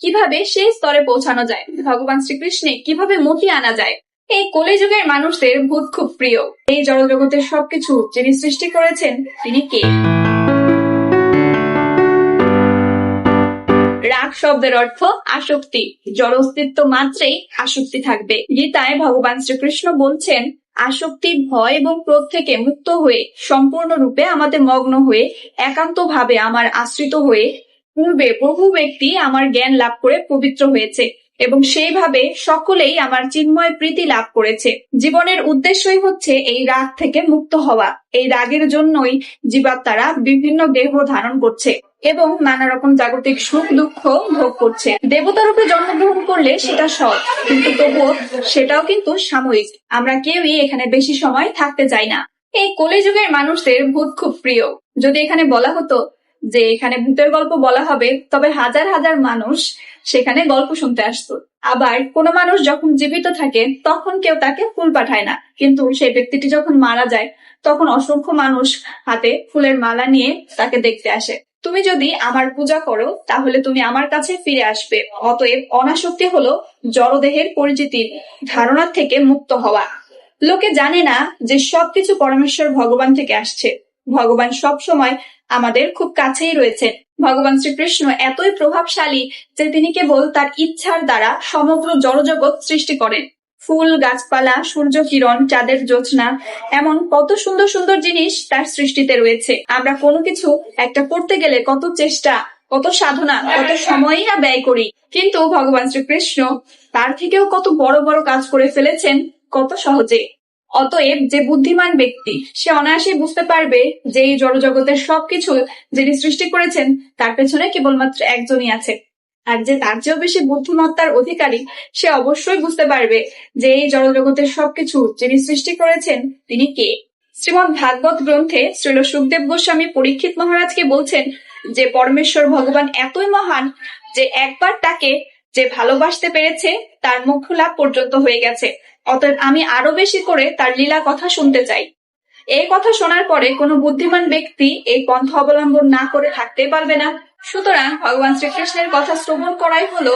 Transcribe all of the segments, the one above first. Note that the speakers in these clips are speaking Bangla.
কীভাবে সেই স্তরে পৌঁছানো যায়? ভগবান শ্রীকৃষ্ণে কীভাবে মতি আনা যায়? এই কলিযুগের মানুষদের ভূত খুব প্রিয়। এই জড়জগতের সবকিছু যিনি সৃষ্টি করেছেন, তিনি কে? রাগ শব্দের অর্থ আসক্তি। জড় অস্তিত্ব মাত্রেই আসক্তি থাকবে। গীতায় ভগবান শ্রীকৃষ্ণ বলছেন, আসক্তি ভয় এবং ক্রোধ থেকে মুক্ত হয়ে, সম্পূর্ণরূপে আমাদের মগ্ন হয়ে একান্ত ভাবে আমার আশ্রিত হয়ে পূর্বে বহু ব্যক্তি আমার জ্ঞান লাভ করে পবিত্র হয়েছে এবং সেইভাবে সকলেই আমার চিন্ময় প্রীতি লাভ করেছে। জীবনের উদ্দেশ্যই হচ্ছে এই রাগ থেকে মুক্ত হওয়া। এই রাগের জন্যই জীবাত্মারা বিভিন্ন দেহ ধারণ করছে এবং নানা রকম জাগতিক সুখ, দুঃখ ভোগ করছে। দেবতা রূপে জন্মগ্রহণ করলে সেটা সৎ, কিন্তু তবুও সেটাও কিন্তু সাময়িক। আমরা কেউই এখানে বেশি সময় থাকতে চাই না। এই কলিযুগের মানুষদের ভূত খুব প্রিয়। যদি এখানে বলা হতো যে এখানে ভূতের গল্প বলা হবে, তবে হাজার হাজার মানুষ সেখানে গল্প শুনতে আসতো। আবার কোনো মানুষ যখন জীবিত থাকে, তখন কেউ তাকে ফুল পাঠায় না। কিন্তু সেই ব্যক্তিটি যখন মারা যায়, তখন অসংখ্য মানুষ হাতে ফুলের মালা নিয়ে তাকে দেখতে আসে। তুমি যদি আমার পূজা করো, তাহলে তুমি আমার কাছে ফিরে আসবে। অতএব অনাসক্তি হলো জড়দেহের পরিচিতির ধারণার থেকে মুক্ত হওয়া। লোকে জানে না যে সবকিছু পরমেশ্বর ভগবান থেকে আসছে। ভগবান সব সময় আমাদের খুব কাছেই রয়েছেন। ভগবান শ্রীকৃষ্ণ এতই প্রভাবশালী যে তিনি কেবল তার ইচ্ছার দ্বারা সমগ্র জড়জগৎ সৃষ্টি করেন। ফুল, গাছপালা, সূর্য কিরণ, চাঁদের জ্যোৎস্না, এমন কত সুন্দর সুন্দর জিনিস তার সৃষ্টিতে রয়েছে। আমরা কোনো কিছু একটা করতে গেলে কত চেষ্টা, কত সাধনা, কত সময়ই না ব্যয় করি। কিন্তু ভগবান শ্রীকৃষ্ণ তার থেকেও কত বড় বড় কাজ করে ফেলেছেন কত সহজে। অতএব যে বুদ্ধিমান ব্যক্তি, সে অনায়াসে বুঝতে পারবে যে এই জড়জগতের সবকিছু যিনি সৃষ্টি করেছেন, তার পেছনে কেবলমাত্র একজনই আছে। আর যে তার চেয়েও বেশি বুদ্ধিমত্তার অধিকারী, সে অবশ্যই বুঝতে পারবে যে এই জড়জগতের সবকিছু যিনি সৃষ্টি করেছেন, তিনি কে? শ্রীমদ ভাগবত গ্রন্থে শ্রীল সুখদেব গোস্বামী পরীক্ষিত মহারাজকে বলছেন যে, পরমেশ্বর ভগবান এতই মহান যে একবার তাকে যে ভালোবাসতে পেরেছে, তার মুখ লাভ পর্যন্ত হয়ে গেছে। অতএব আমি আরও বেশি করে তার লীলা কথা শুনতে চাই। এই কথা শোনার পরে কোনো বুদ্ধিমান ব্যক্তি এই পন্থা অবলম্বন না করে থাকতে পারবে না। সুতরাং ভগবান শ্রীকৃষ্ণের কথা শ্রবণ করাই হলো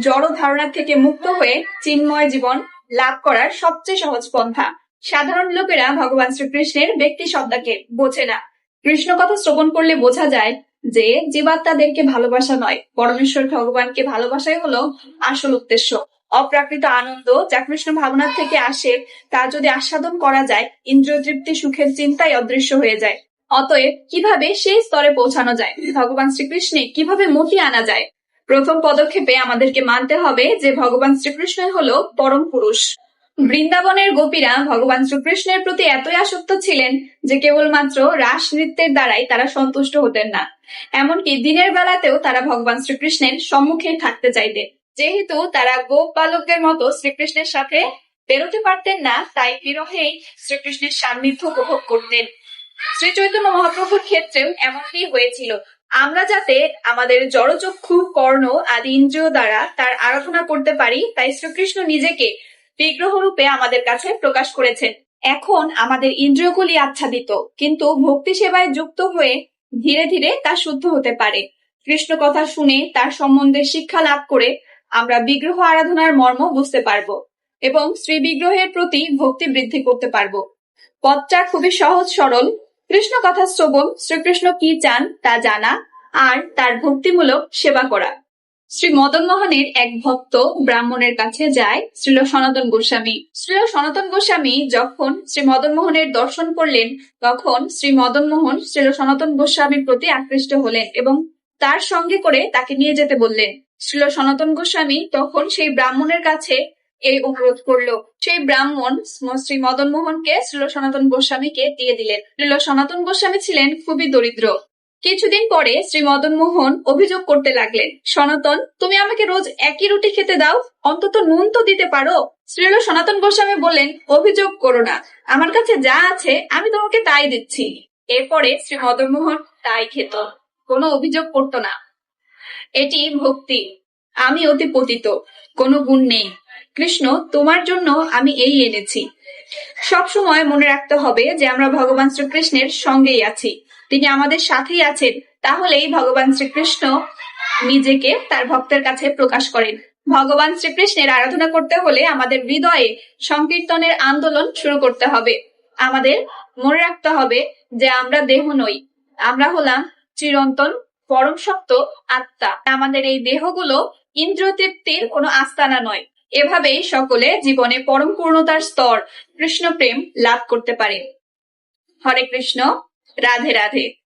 জড় ধারণা থেকে মুক্ত হয়ে চিন্ময় জীবন লাভ করার সবচেয়ে সহজ পন্থা। সাধারণ লোকেরা ভগবান শ্রীকৃষ্ণের ব্যক্তি সত্তাকে বোঝে না। কৃষ্ণ কথা শ্রবণ করলে বোঝা যায় যে জীবাত্মাদেরকে ভালোবাসা নয়, পরমেশ্বর ভগবানকে ভালোবাসাই হলো আসল উদ্দেশ্য। অপ্রাকৃত আনন্দ যা কৃষ্ণ ভাবনার থেকে আসে, তা যদি আস্বাদন করা যায় ইন্দ্রিয় তৃপ্তি সুখের চিন্তায় অদৃশ্য হয়ে যায়। অতএব কীভাবে সেই স্তরে পৌঁছানো যায়? ভগবান শ্রীকৃষ্ণে কীভাবে মতি আনা যায়? প্রথম পদক্ষেপে আমাদেরকে মানতে হবে যে ভগবান শ্রীকৃষ্ণই হলো পরম পুরুষ। বৃন্দাবনের গোপীরা ভগবান শ্রীকৃষ্ণের প্রতি এতই আসক্ত ছিলেন যে কেবলমাত্র রাস নৃত্যের দ্বারাই তারা সন্তুষ্ট হতেন না। এমনকি দিনের বেলাতেও তারা ভগবান শ্রীকৃষ্ণের সম্মুখে থাকতে চাইতেন যেহেতু তারা গোপ বালকদের মতো শ্রীকৃষ্ণের সাথে বেরোতে পারতেন না, তাই বিরহেই শ্রীকৃষ্ণের সান্নিধ্য উপভোগ করতেন। শ্রী চৈতন্য মহাপ্রভুর ক্ষেত্রেও এমনটি হয়েছিল। আমরা যাতে আমাদের জড়চক্ষু, কর্ণ আদি ইন্দ্রিয় দ্বারা তার আরাধনা করতে পারি, তাই শ্রীকৃষ্ণ নিজেকে বিগ্রহ রূপে আমাদের কাছে প্রকাশ করেছেন এখন আমাদের ইন্দ্রিয়গুলি আচ্ছাদিত, কিন্তু ভক্তি সেবায় যুক্ত হয়ে ধীরে ধীরে তা শুদ্ধ হতে পারে। কৃষ্ণ কথা শুনে তার সম্বন্ধে শিক্ষা লাভ করে আমরা বিগ্রহ আরাধনার মর্ম বুঝতে পারব এবং শ্রী বিগ্রহের প্রতি ভক্তি বৃদ্ধি করতে পারব। পথটা খুবই সহজ সরল। কৃষ্ণ কথা শ্রবণ, শ্রীকৃষ্ণ কি চান তা জানা আর তার ভক্তিমূলক সেবা করা। শ্রী মদন মোহনের এক ভক্ত ব্রাহ্মণের কাছে যায় শ্রীল সনাতন গোস্বামী। শ্রীল সনাতন গোস্বামী যখন শ্রী মদন মোহনের দর্শন করলেন, তখন শ্রী মদন মোহন শ্রীল সনাতন গোস্বামীর প্রতি আকৃষ্ট হলেন এবং তার সঙ্গে করে তাকে নিয়ে যেতে বললেন। শ্রীল সনাতন গোস্বামী তখন সেই ব্রাহ্মণের কাছে এই অনুরোধ করল। সেই ব্রাহ্মণ শ্রী মদন মোহনকে শ্রীল সনাতন গোস্বামীকে দিয়ে দিলেন। শ্রীল সনাতন গোস্বামী ছিলেন খুবই দরিদ্র। কিছুদিন পরে শ্রী মদন মোহন অভিযোগ করতে লাগলেন, সনাতন, তুমি আমাকে রোজ একই রুটি খেতে দাও? অন্তত নুন তো দিতে পারো? শ্রীল সনাতন গোস্বামী বললেন, অভিযোগ করো না। আমার কাছে যা আছে, আমি তোমাকে তাই দিচ্ছি। এরপরে শ্রী মদন মোহন তাই খেত। কোনো অভিযোগ করতো না। এটি ভক্তি। আমি অতি পতিত। কোনো গুণ নেই। কৃষ্ণ, তোমার জন্য আমি এই এনেছি। সব সময় মনে রাখতে হবে যে আমরা ভগবান শ্রীকৃষ্ণের সঙ্গেই আছি। তিনি আমাদের সাথেই আছেন, তাহলেই ভগবান শ্রীকৃষ্ণ নিজেকে তার ভক্তের কাছে প্রকাশ করেন। ভগবান শ্রীকৃষ্ণের আরাধনা করতে হলে আমাদের হৃদয়ে সংকীর্তনের আন্দোলন শুরু করতে হবে। আমাদের মনে রাখতে হবে যে আমরা দেহ নই, আমরা হলাম চিরন্তন, পরম সত্য আত্মা। আমাদের এই দেহগুলো ইন্দ্রিয় তৃপ্তির কোনো আস্তানা নয়। এভাবেই সকলে জীবনে পরম পূর্ণতার স্তর কৃষ্ণ প্রেম লাভ করতে পারে। হরে কৃষ্ণ। राधे राधे।